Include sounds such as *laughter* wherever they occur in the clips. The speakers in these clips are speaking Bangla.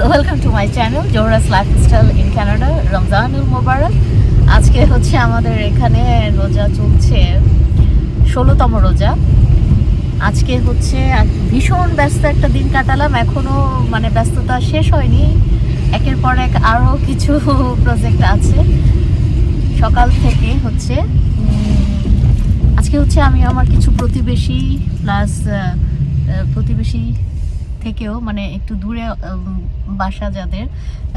Welcome to my channel Zohra's lifestyle in Canada রমজানুল মোবারক আজকে হচ্ছে আমাদের এখানে রোজা চলছে, ষোলোতম রোজা। আজকে হচ্ছে ভীষণ ব্যস্ত একটা দিন কাটালাম এখনও মানে ব্যস্ততা শেষ হয়নি। একের পর এক আরও কিছু *laughs* প্রজেক্ট আছে। সকাল থেকে হচ্ছে আজকে হচ্ছে আমি আমার কিছু প্রতিবেশী প্লাস প্রতিবেশী থেকেও মানে একটু দূরে বাসা যাদের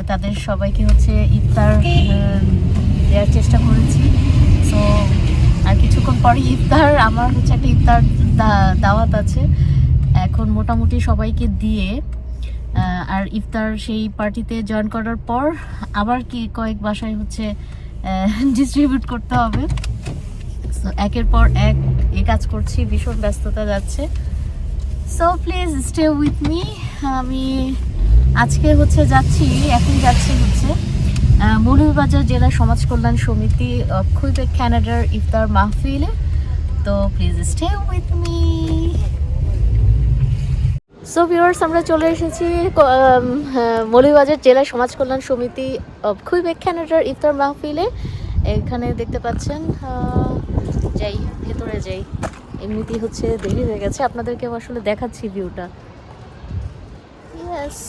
তাদের সবাইকে হচ্ছে ইফতার দেওয়ার চেষ্টা করেছি। সো আর কিছুক্ষণ পরে ইফতার আমার হচ্ছে একটা ইফতার দাওয়াত আছে। এখন মোটামুটি সবাইকে দিয়ে আর ইফতার সেই পার্টিতে জয়েন করার পর আবার কি কয়েক বাসায় হচ্ছে ডিস্ট্রিবিউট *laughs* করতে হবে। একের পর এক এ কাজ করছি ভীষণ ব্যস্ততা যাচ্ছে। So please stay with me আমি আজকে হচ্ছে যাচ্ছি এখন যাচ্ছি হচ্ছে মৌলভীবাজার জেলা সমাজ কল্যাণ সমিতি খুইবেক ক্যানাডার ইফতার মাহফিলে। তো please stay with me so viewers আমরা চলে এসেছি আম, হ্যাঁ, মৌলভীবাজার জেলা সমাজ কল্যাণ সমিতি খুইবেক ক্যানাডার ইফতার মাহফিলে। এখানে দেখতে পাচ্ছেন যাই ভেতরে যাই। এমনিতেই হচ্ছে দেরি হয়ে গেছে। আপনাদেরকে আসলে দেখাচ্ছি ভিউটা ইয়েস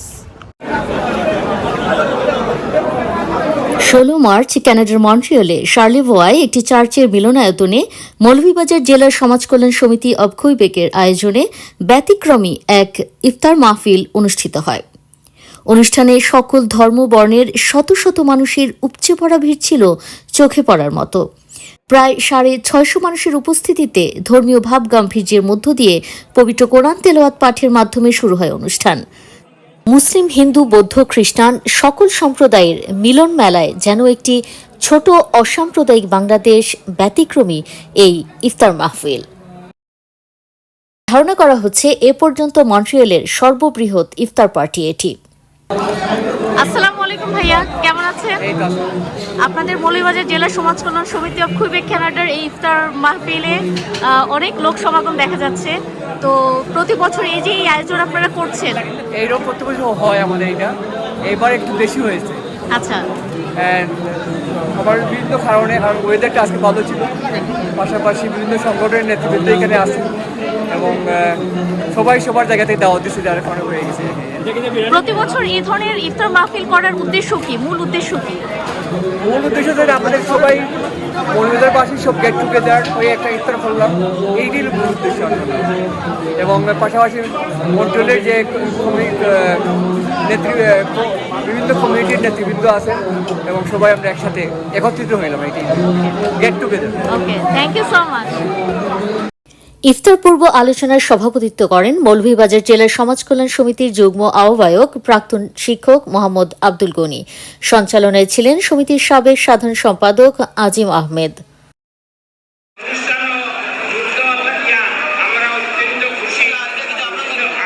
ষোলো মার্চ ক্যানাডার মন্ট্রিয়লে শার্লিভোয়ায় একটি চার্চের মিলনায়তনে মৌলভীবাজার জেলার সমাজ কল্যাণ সমিতি অব কুইবেকের আয়োজনে ব্যতিক্রমী এক ইফতার মাহফিল অনুষ্ঠিত হয়। অনুষ্ঠানে সকল ধর্ম বর্ণের শত শত মানুষের উপচে পড়া ভিড় ছিল চোখে পড়ার মতো। প্রায় সাড়ে ছয়শো মানুষের উপস্থিতিতে ধর্মীয় ভাব গাম্ভীর্যের মধ্য দিয়ে পবিত্র কোরআন তেলাওয়াত পাঠের মাধ্যমে শুরু হয় অনুষ্ঠান। মুসলিম, হিন্দু, বৌদ্ধ, খ্রিস্টান সকল সম্প্রদায়ের মিলন মেলায় যেন একটি ছোট অসাম্প্রদায়িক বাংলাদেশ ব্যতিক্রমী এই ইফতার মাহফিল। ধারণা করা হচ্ছে এ পর্যন্ত মন্ট্রিয়ালের সর্ববৃহৎ ইফতার পার্টি এটি। আসসালামু আলাইকুম ভাইয়া কেমন আছেন? আপনাদের মৌলভীবাজার জেলা সমাজ কল্যাণ সমিতি অফ খুইবেক কানাডার এই ইফতার মাহফিলে অনেক লোক সমাগম দেখা যাচ্ছে। তো প্রতি বছর এই যে এই আয়োজন আপনারা করছেন? এইরকম প্রত্যেক বছর হয় আমাদের এটা। এবার একটু বেশি হয়েছে। আচ্ছা। আমার বিভিন্ন কারণে কারণ ওয়েদারটা আজকে ভালো ছিল। পাশাপাশি বিভিন্ন সংগঠনের নেতৃবৃন্দ এখানে আসে এবং সবাই সবার জায়গা থেকে দাওয়াত দিচ্ছে যার কারণে হয়ে গেছে। প্রতি বছর এই ধরনের ইফতার মাহফিল করার উদ্দেশ্য কি? মূল উদ্দেশ্য কি? মূল উদ্দেশ্য ধরে আমাদের সবাই বন্ধুদের পাশে সব গেট টুগেদার হয়ে একটা ইফতার করলাম। এইটির মূল উদ্দেশ্য এবং পাশাপাশি মন্ডলের যে নেতৃ বিভিন্ন কমিউনিটির নেতৃবৃন্দ আছে এবং সবাই আমরা একসাথে একত্রিত হইলাম এটি get together okay thank you so much ইফতার পূর্ব আলোচনার সভাপতিত্ব করেন মৌলভীবাজার জেলা সমাজ কল্যাণ সমিতির যুগ্ম আহ্বায়ক প্রাক্তন শিক্ষক মোহাম্মদ আব্দুল গনি। সঞ্চালনায় ছিলেন সমিতির সাবেক সাধারণ সম্পাদক আজিম আহমেদ অনুষ্ঠানও যুক্ত হইয়া আমরা অত্যন্ত খুশি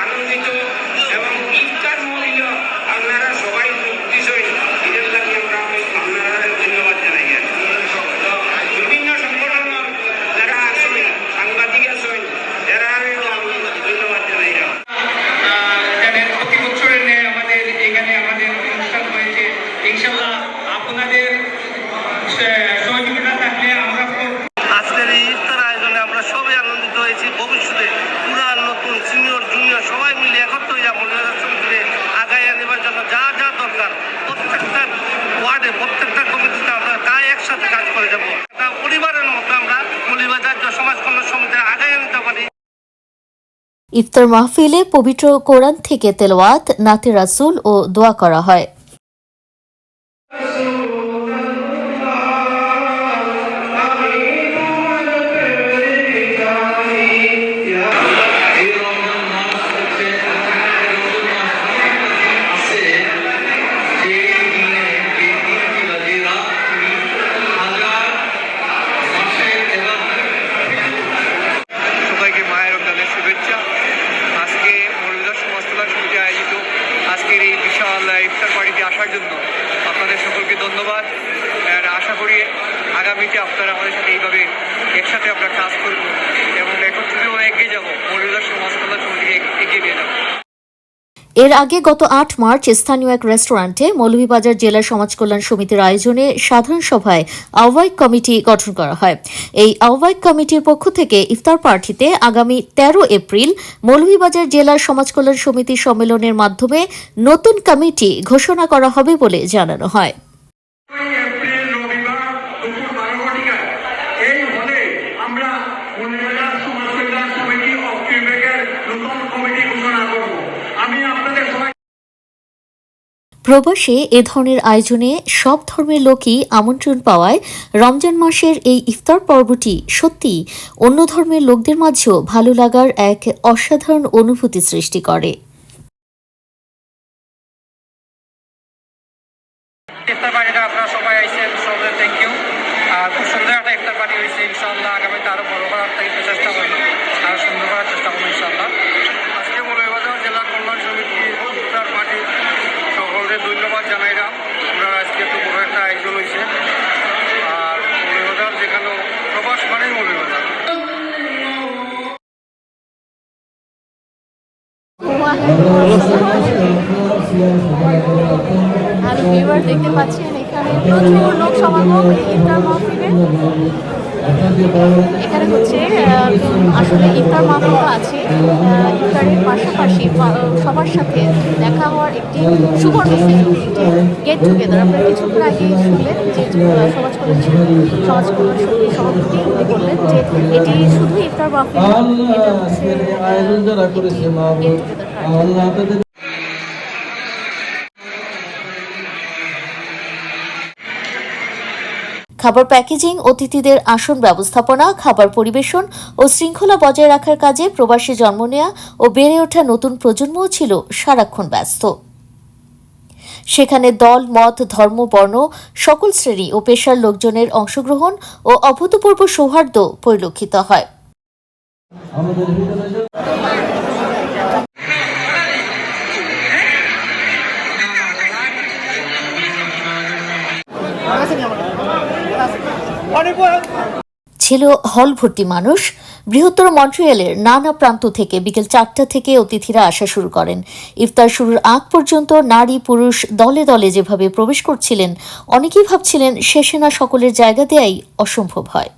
আনন্দিত এবং ইফতার মূল্য আপনারা সবাই যোগ দিছেন এদের লাগে আমরা আপনারা ধন্যবাদ জানাই আর কি। তো বিভিন্ন সংগঠনের যারা আছেন সাংবাদিক আছেন যারা আমি ধন্যবাদ জানাই আর। এখানে প্রতি বছরের ন্যায় আমাদের এখানে আমাদের অনুষ্ঠান হয়েছে ইনশাল্লাহ আপনাদের সহযোগিতা থাকলে আমরা খুব আজকের এই ইফতার আয়োজনে আমরা সবাই আনন্দিত হয়েছি ভবিষ্যতে পুরান নতুন সিনিয়র জুনিয়র সবাই মিলে একত্র হয়ে মহিলাদের সমিতিতে আগায় নেবার জন্য যা যা দরকার প্রত্যেকটা ওয়ার্ডে প্রত্যেকটা কমিটিতে আমরা তাই একসাথে কাজ করে যাব একটা পরিবারের মতো আমরা মলিবাজার সমাজ কল্যাণ সমিতি আগায় নিতে পারি ইফতার মাহফিলে পবিত্র কোরআন থেকে তেলাওয়াত নাতে রাসুল ও দোয়া করা হয়। এর আগে গত আট মার্চ স্থানীয় এক রেস্টুরেন্টে মৌলভীবাজার জেলা সমাজকল্যাণ সমিতির আয়োজনে সাধারণ সভায় আহ্বায়ক কমিটি গঠন করা হয়। এই আহ্বায়ক কমিটির পক্ষ থেকে ইফতার পার্টিতে আগামী তেরো এপ্রিল মৌলভীবাজার জেলা সমাজকল্যাণ সমিতি সম্মেলনের মাধ্যমে নতুন কমিটি ঘোষণা করা হবে বলে জানানো হয় এপ্রিল রবিবার দুপুর বারো ঘটিকায় এই হলে আমরা মূল্যবাজার সমাজ কল্যাণ সমিতি অফ কিউবেকের নতুন কমিটি ঘোষণা করব আমি আপনাদের সবাই প্রবাসে এ ধরনের আয়োজনে সব ধর্মের লোকই আমন্ত্রণ পাওয়ায় রমজান মাসের এই ইফতার পর্বটি সত্যি অন্য ধর্মের লোকদের মাঝেও ভালো লাগার এক অসাধারণ অনুভূতি সৃষ্টি করে। আর ভিউয়ার দেখতে পাচ্ছেন এখানে প্রচুর লোক সমাগম এই ইফতার মাহফিলে এখানে হচ্ছে আসলে ইফতার মাহফিল তো আছে ইফতারের পাশাপাশি সবার সাথে দেখা হওয়ার একটি সুবর্ণ সুযোগ গেট টুগেদার আপনারা কিছুক্ষণ আগে শুনলেন যে সমাজ কল্যাণ সমাজ কল্যাণ সমিতির সভাপতি উনি বললেন যে এটি শুধু ইফতার মাহফিল এটা হচ্ছে গেট টুগেদার আল্লাহ তাদের খাবার প্যাকেজিং, অতিথিদের আসন ব্যবস্থাপনা, খাবার পরিবেশন ও শৃঙ্খলা বজায় রাখার কাজে প্রবাসী জন্ম নেওয়া ও বেড়ে ওঠা নতুন প্রজন্মও ছিল সারাক্ষণ ব্যস্ত। সেখানে দল, মত, ধর্ম, বর্ণ সকল শ্রেণি ও পেশার লোকজনের অংশগ্রহণ ও অভূতপূর্ব সৌহার্দ্য পরিলক্ষিত হয়। ছিল হল ভর্তি মানুষ। বৃহত্তর মন্ট্রিয়ালের নানা প্রান্ত থেকে বিকেল চারটা থেকে অতিথিরা আসা শুরু করেন। ইফতার শুরুর আগ পর্যন্ত নারী পুরুষ দলে দলে যেভাবে প্রবেশ করছিলেন, অনেকেই ভাবছিলেন শেষে না সকলের জায়গা দেয়াই অসম্ভব হয়।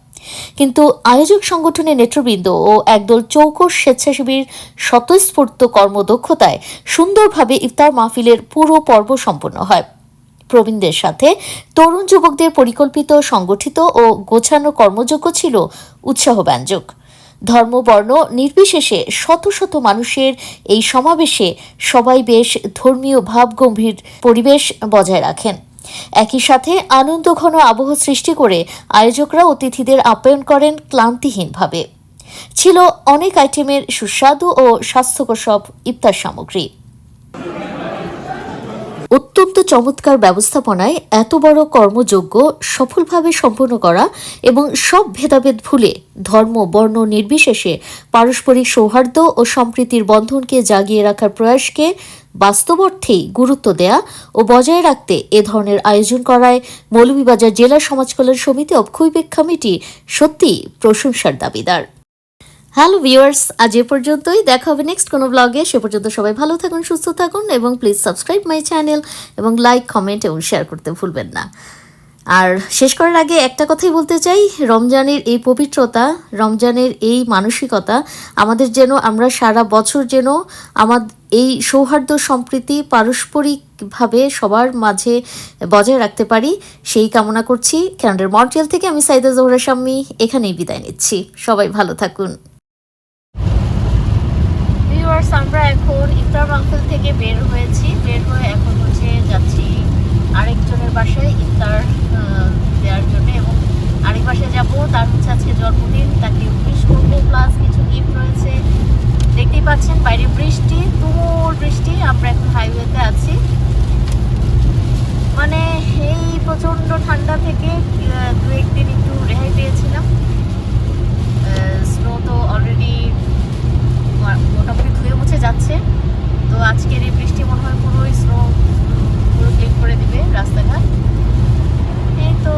কিন্তু আয়োজক সংগঠনের নেতৃবৃন্দ ও একদল চৌকস স্বেচ্ছাসেবীর স্বতঃস্ফূর্ত কর্মদক্ষতায় সুন্দরভাবে ইফতার মাহফিলের পুরো পর্ব সম্পন্ন হয়। প্রবীণদের সাথে তরুণ যুবকদের পরিকল্পিত, সংগঠিত ও গোছানো কর্মযোগ্য ছিল উৎসাহব্যঞ্জক ধর্ম, বর্ণ নির্বিশেষে শত শত মানুষের এই সমাবেশে সবাই বেশ ধর্মীয় ভাবগম্ভীর পরিবেশ বজায় রাখেন। একই সাথে আনন্দ ঘন আবহ সৃষ্টি করে আয়োজকরা অতিথিদের আপ্যায়ন করেন ক্লান্তিহীনভাবে। ছিল অনেক আইটেমের সুস্বাদু ও স্বাস্থ্যকর সব ইফতার সামগ্রী। অত্যন্ত চমৎকার ব্যবস্থাপনায় এত বড় কর্মযোগ্য সফলভাবে সম্পন্ন করা এবং সব ভেদাভেদ ভুলে ধর্ম, বর্ণ নির্বিশেষে পারস্পরিক সৌহার্দ্য ও সম্প্রীতির বন্ধনকে জাগিয়ে রাখার প্রয়াসকে বাস্তব অর্থেই গুরুত্ব দেয়া ও বজায় রাখতে এ ধরনের আয়োজন করায় মৌলভীবাজার জেলা সমাজ কল্যাণ সমিতি অব কমিটি সত্যি প্রশংসার দাবিদার। হ্যালো ভিউয়ার্স, আজ এ পর্যন্তই। দেখা হবে নেক্সট কোনো ব্লগে সে পর্যন্ত সবাই ভালো থাকুন, সুস্থ থাকুন এবং প্লিজ সাবস্ক্রাইব মাই চ্যানেল এবং লাইক কমেন্ট এবং শেয়ার করতে ভুলবেন না। আর শেষ করার আগে একটা কথাই বলতে চাই। রমজানের এই পবিত্রতা, রমজানের এই মানসিকতা, আমাদের যেন আমরা সারা বছর যেন আমাদের এই সৌহার্দ্য, সম্প্রীতি পারস্পরিকভাবে সবার মাঝে বজায় রাখতে পারি, সেই কামনা করছি। ক্যানাডার মন্ট্রিয়াল থেকে আমি সাইদা জোহরা শাম্মী, এখানেই বিদায় নিচ্ছি। সবাই ভালো থাকুন। ভিউয়ার্স আমরা এখন ইফতার মাহফিল থেকে বের হয়েছি। বের হয়ে এখন হচ্ছে যাচ্ছি আরেকজনের বাসায় ইফতার দেওয়ার জন্য এবং আরেক বাসায় যাব। তার হচ্ছে আজকে জন্মদিন, তাকে উনিশ করব প্লাস কিছু গিফট রয়েছে। দেখতেই পাচ্ছেন, বাইরে বৃষ্টি, তুমুল বৃষ্টি। আমরা এখন হাইওয়েতে আছি। মানে এই প্রচণ্ড ঠান্ডা থেকে দু একদিন একটু রেহাই পেয়েছিলাম। স্নো তো অলরেডি মোটামুটি ধুয়ে মুছে যাচ্ছে। তো আজকের এই বৃষ্টি মনে হয় পুরো স্নো পুরো ক্লিন করে দিবে রাস্তাঘাট। এই তো।